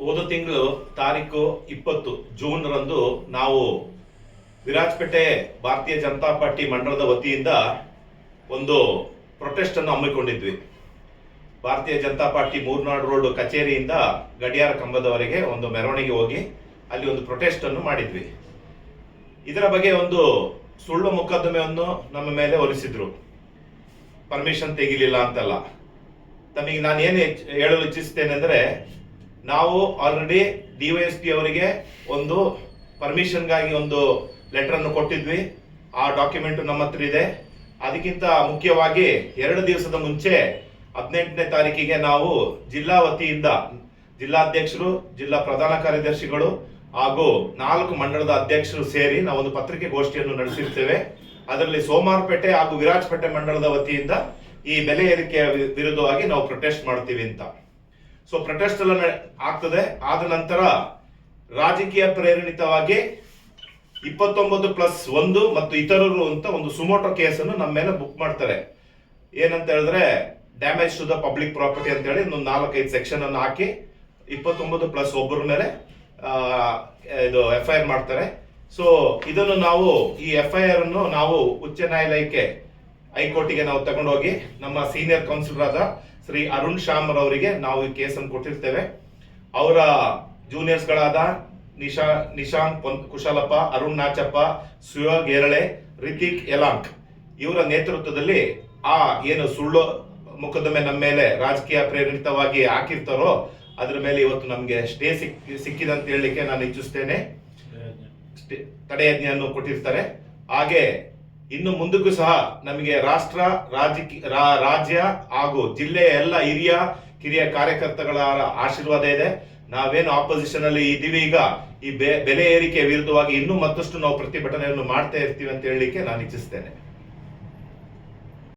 ಹೋದ ತಿಂಗಳು ತಾರೀಕು ಇಪ್ಪತ್ತು ಜೂನ್ ರಂದು ನಾವು ವಿರಾಜಪೇಟೆ ಭಾರತೀಯ ಜನತಾ ಪಾರ್ಟಿ ಮಂಡಲದ ವತಿಯಿಂದ ಒಂದು ಪ್ರೊಟೆಸ್ಟ್ ಅನ್ನು ಹಮ್ಮಿಕೊಂಡಿದ್ವಿ. ಭಾರತೀಯ ಜನತಾ ಪಾರ್ಟಿ ಮೂರ್ನಾಡು ರೋಡ್ ಕಚೇರಿಯಿಂದ ಗಡಿಯಾರ ಕಂಬದವರೆಗೆ ಒಂದು ಮೆರವಣಿಗೆ ಹೋಗಿ ಅಲ್ಲಿ ಒಂದು ಪ್ರೊಟೆಸ್ಟ್ ಅನ್ನು ಮಾಡಿದ್ವಿ. ಇದರ ಬಗ್ಗೆ ಒಂದು ಸುಳ್ಳು ಮೊಕದ್ದಮೆಯನ್ನು ನಮ್ಮ ಮೇಲೆ ಹೊರಿಸಿದ್ರು. ಪರ್ಮಿಷನ್ ತೆಗಿಲಿಲ್ಲ ಅಂತಲ್ಲ. ತಮಗೆ ನಾನು ಏನು ಹೇಳಲು ಇಚ್ಛಿಸ್ತೇನೆ ಅಂದ್ರೆ ನಾವು ಆಲ್ರೆಡಿ ಡಿ ವೈ ಅವರಿಗೆ ಒಂದು ಪರ್ಮಿಷನ್ಗಾಗಿ ಒಂದು ಲೆಟರ್ ಅನ್ನು ಕೊಟ್ಟಿದ್ವಿ. ಆ ಡಾಕ್ಯುಮೆಂಟ್ ನಮ್ಮ ಹತ್ರ ಇದೆ. ಅದಕ್ಕಿಂತ ಮುಖ್ಯವಾಗಿ ಎರಡು ದಿವಸದ ಮುಂಚೆ ಹದಿನೆಂಟನೇ ತಾರೀಕಿಗೆ ನಾವು ಜಿಲ್ಲಾ ವತಿಯಿಂದ ಜಿಲ್ಲಾಧ್ಯಕ್ಷರು, ಜಿಲ್ಲಾ ಪ್ರಧಾನ ಕಾರ್ಯದರ್ಶಿಗಳು ಹಾಗೂ ನಾಲ್ಕು ಮಂಡಳದ ಅಧ್ಯಕ್ಷರು ಸೇರಿ ನಾವು ಒಂದು ಪತ್ರಿಕೆಗೋಷ್ಠಿಯನ್ನು ನಡೆಸಿರ್ತೇವೆ. ಅದರಲ್ಲಿ ಸೋಮಾರಪೇಟೆ ಹಾಗೂ ವಿರಾಜಪೇಟೆ ಮಂಡಳದ ವತಿಯಿಂದ ಈ ಬೆಲೆ ಏರಿಕೆಯ ವಿರುದ್ಧವಾಗಿ ನಾವು ಪ್ರೊಟೆಸ್ಟ್ ಮಾಡ್ತೀವಿ ಅಂತ. ಸೊ ಪ್ರೊಟೆಸ್ಟ್ ಎಲ್ಲ ಆಗ್ತದೆ. ಆದ ನಂತರ ರಾಜಕೀಯ ಪ್ರೇರಣಿತವಾಗಿ ಇಪ್ಪತ್ತೊಂಬತ್ತು ಪ್ಲಸ್ ಒಂದು ಮತ್ತು ಇತರರು ಅಂತ ಒಂದು ಸುಮೋಟೋ ಕೇಸನ್ನು ನಮ್ಮ ಮೇಲೆ ಬುಕ್ ಮಾಡ್ತಾರೆ. ಏನಂತ ಹೇಳಿದ್ರೆ damage to the public property ಅಂತ ಹೇಳಿ ಒಂದು ನಾಲ್ಕೈದು ಸೆಕ್ಷನ್ ಅನ್ನು ಹಾಕಿ ಇಪ್ಪತ್ತೊಂಬತ್ತು ಪ್ಲಸ್ ಒಬ್ಬರ ಮೇಲೆ ಇದು ಎಫ್ ಐ ಆರ್ ಮಾಡ್ತಾರೆ. ಸೊ ಇದನ್ನು ನಾವು ಈ ಎಫ್ ಐ ಆರ್ ಅನ್ನು ನಾವು ಉಚ್ಚ ನ್ಯಾಯಾಲಯಕ್ಕೆ ಹೈಕೋರ್ಟಿಗೆ ನಾವು ತಗೊಂಡೋಗಿ ನಮ್ಮ ಸೀನಿಯರ್ ಕೌನ್ಸಿಲರ್ ಆದ ಶ್ರೀ ಅರುಣ್ ಶಾಮರ್ ಅವರಿಗೆ ನಾವು ಈ ಕೇಸನ್ನು ಕೊಟ್ಟಿರ್ತೇವೆ. ಅವರ ಜೂನಿಯರ್ಸ್ಗಳಾದ ನಿಶಾ ನಿಶಾಂಕ್ ಕುಶಾಲಪ್ಪ ಅರುಣ್ ನಾಚಪ್ಪ ಸುಯೋಗ್ ಎರಳೆ ರಿತಿಕ್ ಯಲಾಂಕ್ ಇವರ ನೇತೃತ್ವದಲ್ಲಿ ಆ ಏನು ಸುಳ್ಳು ಮೊಕದ್ದಮೆ ನಮ್ಮ ಮೇಲೆ ರಾಜಕೀಯ ಪ್ರೇರಿತವಾಗಿ ಹಾಕಿರ್ತಾರೋ ಅದ್ರ ಮೇಲೆ ಇವತ್ತು ನಮಗೆ ಸ್ಟೇ ಸಿಕ್ ಸಿಕ್ಕಿದೆ ಅಂತ ಹೇಳಲಿಕ್ಕೆ ನಾನು ಇಚ್ಛಿಸ್ತೇನೆ. ತಡೆಯಾಜ್ಞೆಯನ್ನು ಕೊಟ್ಟಿರ್ತಾರೆ. ಹಾಗೆ ಇನ್ನು ಮುಂದಕ್ಕೂ ಸಹ ನಮಗೆ ರಾಷ್ಟ್ರ ರಾಜಕೀಯ ರಾಜ್ಯ ಹಾಗೂ ಜಿಲ್ಲೆಯ ಎಲ್ಲ ಹಿರಿಯ, ಕಿರಿಯ ಕಾರ್ಯಕರ್ತಗಳ ಆಶೀರ್ವಾದ ಇದೆ. ನಾವೇನು ಆಪೋಸಿಷನ್ ಅಲ್ಲಿ ಇದ್ದೀವಿ ಈಗ, ಈ ಬೆಲೆ ಏರಿಕೆ ವಿರುದ್ಧವಾಗಿ ಇನ್ನೂ ಮತ್ತಷ್ಟು ನಾವು ಪ್ರತಿಭಟನೆಯನ್ನು ಮಾಡ್ತಾ ಇರ್ತೀವಿ ಅಂತ ಹೇಳಲಿಕ್ಕೆ ನಾನು ಇಚ್ಛಿಸ್ತೇನೆ.